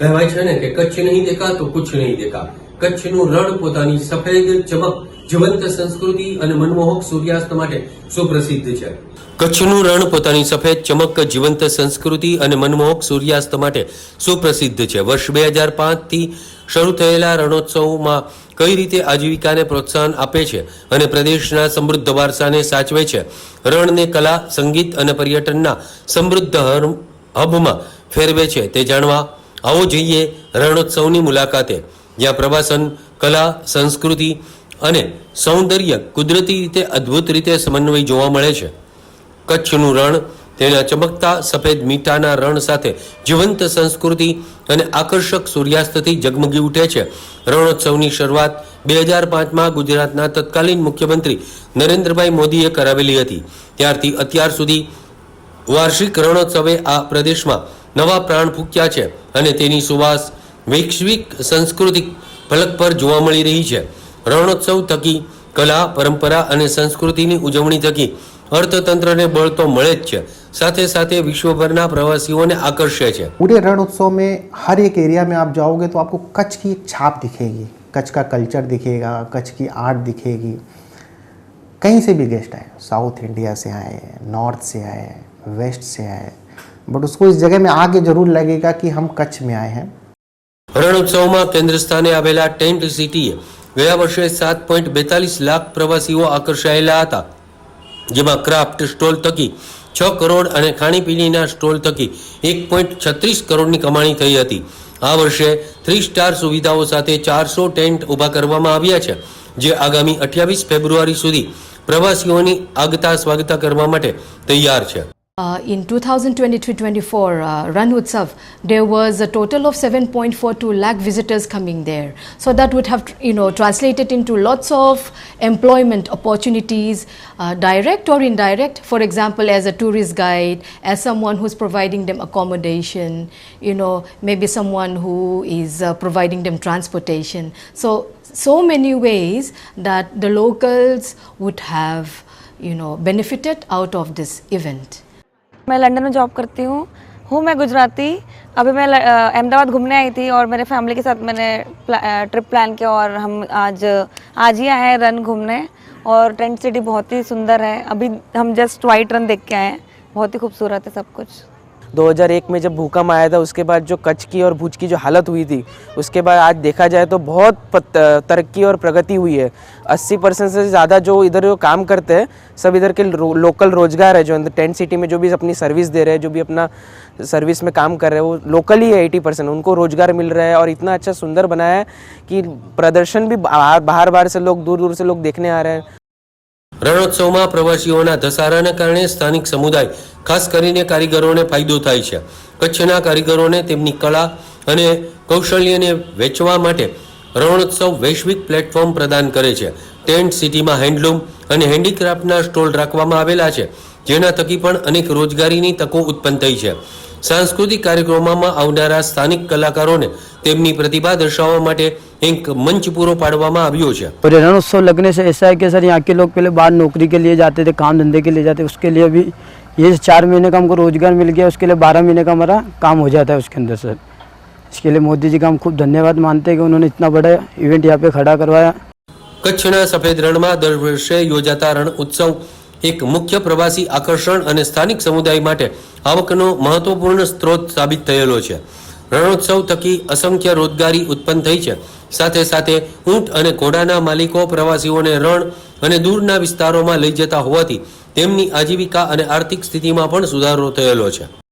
કહેવાય છે ને કે કચ્છ નહીં દેખા તો કુછ નહીં દેખા કચ્છનું રણ પોતાની સફેદ ચમક, જીવંત સંસ્કૃતિ અને મનમોહક સૂર્યાસ્ત માટે સુપ્રસિદ્ધ છે. કચ્છનું રણ પોતાની સફેદ ચમક, જીવંત સંસ્કૃતિ અને મનમોહક સૂર્યાસ્ત માટે સુપ્રસિદ્ધ છે. વર્ષ બે હજાર પાંચથી શરૂ થયેલા રણોત્સવમાં કઈ રીતે આજીવિકાને પ્રોત્સાહન આપે છે અને પ્રદેશના સમૃદ્ધ વારસાને સાચવે છે? રણને કલા, સંગીત અને પર્યટનના સમૃદ્ધ હબમાં ફેરવે છે તે જાણવા આવો જઈએ રણોત્સવની મુલાકાતે, જ્યાં પ્રવાસન, કલા, સંસ્કૃતિ અને સૌંદર્ય કુદરતી રીતે અદ્ભુત રીતે સમન્વય જોવા મળે છે. કચ્છનું રણ, તેના ચમકતા સફેદ મીઠાના રણ સાથે જીવંત સંસ્કૃતિ અને આકર્ષક સૂર્યાસ્તથી ઝગમગી ઉઠે છે. રણોત્સવની શરૂઆત બે હજાર પાંચમાં ગુજરાતના તત્કાલીન મુખ્યમંત્રી નરેન્દ્રભાઈ મોદીએ કરાવેલી હતી. ત્યારથી અત્યાર સુધી વાર્ષિક રણોત્સવે આ પ્રદેશમાં નવા પ્રાણ ફૂક્યા છે. અને તેની સુવાસ વૈશ્વિક સાંસ્કૃતિક ફલક પર જોવા મળી રહી છે રણોત્સવ થકી કલા પરંપરા અને સંસ્કૃતિની ઉજવણી થકી અર્થતંત્રને બળ તો મળે જ છે સાથે સાથે વિશ્વભરના પ્રવાસીઓને આકર્ષે છે पूरे रण उत्सव में हर एक एरिया में आप जाओगे तो आपको कच्छ की एक छाप दिखेगी कच्छ का कल्चर दिखेगा कच्छ की आर्ट दिखेगी कहीं से भी गेस्ट आए साउथ इंडिया से आए नॉर्थ से आए वेस्ट से आए बट उसको इस जगह में आके ज़रूर लगेगा कि हम कच्छ में आए हैं રણોત્સવમાં કેન્દ્ર સ્થાને આવેલા ટેન્ટ સિટીએ ગયા વર્ષે સાત પોઈન્ટ બેતાલીસ લાખ પ્રવાસીઓ આકર્ષાયેલા હતા જેમાં ક્રાફ્ટ સ્ટોલ થકી છ કરોડ અને ખાણીપીણીના સ્ટોલ થકી એક પોઈન્ટ છત્રીસ કરોડની કમાણી થઈ હતી આ વર્ષે થ્રી સ્ટાર સુવિધાઓ સાથે ચારસો ટેન્ટ ઊભા કરવામાં આવ્યા છે જે આગામી અઠ્યાવીસ ફેબ્રુઆરી સુધી પ્રવાસીઓની આગતા સ્વાગતા કરવા માટે તૈયાર છે Uh, in 2023-24 uh, Run Utsav, there was a total of 7.42 lakh visitors coming there. So that would have, you know, translated into lots of employment opportunities, uh, direct or indirect. For example, as a tourist guide, as someone who's providing them accommodation, you know, maybe someone who is uh, providing them transportation. So so many ways that the locals would have, you know, benefited out of this event. मैं London में job करती हूँ। हूँ मैं गुजराती। अभी मैं अहमदाबाद घूमने आई थी और मेरे फैमिली के साथ मैंने प्ला, ट्रिप प्लान किया और हम आज आज ही आए हैं रन घूमने और टेंट सिटी बहुत ही सुंदर है। अभी हम जस्ट वाइट रन देख के आए हैं। बहुत ही खूबसूरत है सब कुछ। 2001 में जब भूकंप आया था उसके बाद जो कच्छ की और भुज की जो हालत हुई थी उसके बाद आज देखा जाए तो बहुत तरक्की और प्रगति हुई है। 80 परसेंट से ज़्यादा जो इधर जो काम करते हैं सब इधर के रो, लोकल रोज़गार है जो टेंट सिटी में जो भी अपनी सर्विस दे रहे हैं जो भी अपना सर्विस में काम कर रहे हैं वो लोकल ही है एटी परसेंट उनको रोज़गार मिल रहा है और इतना अच्छा सुंदर बनाया है कि प्रदर्शन भी बाहर बाहर से लोग दूर दूर से लोग देखने आ रहे हैं। રણોત્સવમાં પ્રવાસીઓના ધસારાને કારણે સ્થાનિક સમુદાય, ખાસ કરીને કારીગરોને ફાયદો થાય છે. કચ્છના કારીગરોને તેમની કળા અને કૌશલ્યને વેચવા માટે રણોત્સવ વૈશ્વિક પ્લેટફોર્મ પ્રદાન કરે છે. ટેન્ટ સિટીમાં હેન્ડલૂમ અને હેન્ડીક્રાફ્ટના સ્ટોલ રાખવામાં આવેલા છે, જેના થકી પણ અનેક રોજગારીની તકો ઉત્પન્ન થઈ છે. સાંસ્કૃતિક કાર્યક્રમોમાં આવનારા સ્થાનિક કલાકારોને તેમની પ્રતિભા દર્શાવવા માટે એક મંચ પૂરો પાડવામાં આવ્યો છે और ये रण उत्सव लगने से ऐसा है कि सर यहाँ के लोग पहले बाहर नौकरी के लिए जाते थे काम धंधे के लिए जाते उसके लिए भी ये चार महीने का हमको रोजगार मिल गया उसके लिए बारह महीने का हमारा काम हो जाता है उसके अंदर सर इसके लिए मोदी जी का हम खूब धन्यवाद मानते हैं कि उन्होंने इतना बड़ा इवेंट यहाँ पे खड़ा करवाया કચ્છના સફેદ રણમાં દર વર્ષે યોજાતા રણ ઉત્સવ એક મુખ્ય પ્રવાસી આકર્ષણ અને સ્થાનિક સમુદાય માટે આવકનો મહત્વપૂર્ણ સ્ત્રોત સાબિત થયેલો છે રણોત્સવ થકી અસંખ્ય રોજગારી ઉત્પન્ન થઈ છે. સાથે સાથે ઊંટ અને ઘોડાના માલિકો, પ્રવાસીઓને રણ અને દૂરના વિસ્તારોમાં લઈ જતા હોવાથી તેમની આજીવિકા અને આર્થિક સ્થિતિમાં પણ સુધારો થયેલો છે.